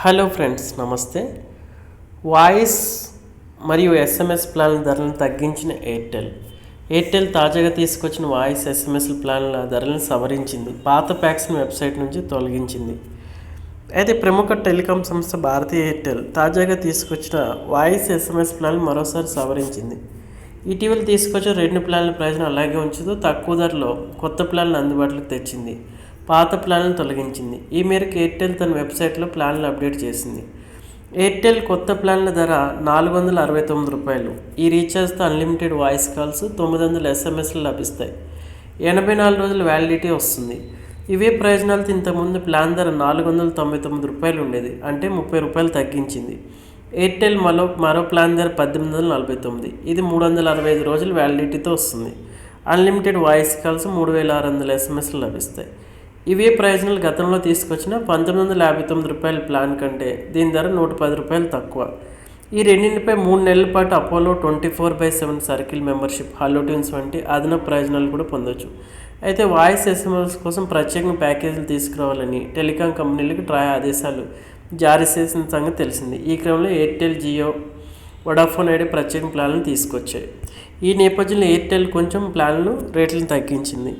Hello friends నమస్తే. Voice మరియు SMS ప్లాన్ల ధరలను తగ్గించిన ఎయిర్టెల్ ఎయిర్టెల్ తాజాగా తీసుకొచ్చిన వాయిస్ ఎస్ఎంఎస్ ప్లాన్ల ధరలను సవరించింది. పాత ప్యాక్స్ని వెబ్సైట్ నుంచి తొలగించింది. అయితే ప్రముఖ టెలికాం సంస్థ భారతీయ ఎయిర్టెల్ తాజాగా తీసుకొచ్చిన వాయిస్ ఎస్ఎంఎస్ ప్లాన్ మరోసారి సవరించింది. ఇటీవల తీసుకొచ్చిన రెండు ప్లాన్ల ప్రయోజనం అలాగే ఉంచుతూ తక్కువ ధరలో కొత్త ప్లాన్లు అందుబాటులోకి తెచ్చింది. పాత ప్లాన్లను తొలగించింది. ఈ మేరకు ఎయిర్టెల్ తన వెబ్సైట్లో ప్లాన్లు అప్డేట్ చేసింది. ఎయిర్టెల్ కొత్త ప్లాన్ల ధర నాలుగు వందల అరవై తొమ్మిది రూపాయలు. ఈ రీఛార్జ్తో అన్లిమిటెడ్ వాయిస్ కాల్స్ తొమ్మిది వందల ఎస్ఎంఎస్లు లభిస్తాయి. ఎనభై నాలుగు రోజుల వ్యాలిడిటీ వస్తుంది. ఇవే ప్రయోజనాలతో ఇంతకుముందు ప్లాన్ ధర నాలుగు వందల తొంభై తొమ్మిది రూపాయలు ఉండేది. అంటే ముప్పై రూపాయలు తగ్గించింది. ఎయిర్టెల్ మరో మరో ప్లాన్ ధర పద్దెనిమిది వందల నలభై తొమ్మిది. ఇది మూడు వందల అరవై ఐదు రోజుల వ్యాలిడిటీతో వస్తుంది. అన్లిమిటెడ్ వాయిస్ కాల్స్ మూడు వేల ఆరు వందల ఎస్ఎంఎస్లు లభిస్తాయి. ఇవే ప్రయోజనాలు గతంలో తీసుకొచ్చిన పంతొమ్మిది వందల యాభై తొమ్మిది రూపాయల ప్లాన్ కంటే దీని ధర నూట పది రూపాయలు తక్కువ. ఈ రెండింటిపై మూడు నెలల పాటు Apollo twenty four by seven circle membership hello వంటి అదనపు ప్రయోజనాలు కూడా పొందొచ్చు. అయితే వాయిస్ ఎస్ఎంఎస్ కోసం ప్రత్యేకంగా ప్యాకేజీలు తీసుకురావాలని టెలికాం కంపెనీలకు ట్రాయ్ ఆదేశాలు జారీ చేసిన సంగతి తెలిసింది. ఈ క్రమంలో ఎయిర్టెల్ జియో వడాఫోన్ ఐడి ప్రత్యేక ప్లాన్లు తీసుకొచ్చాయి. ఈ నేపథ్యంలో ఎయిర్టెల్ కొంచెం ప్లాన్లు రేట్లను తగ్గించింది.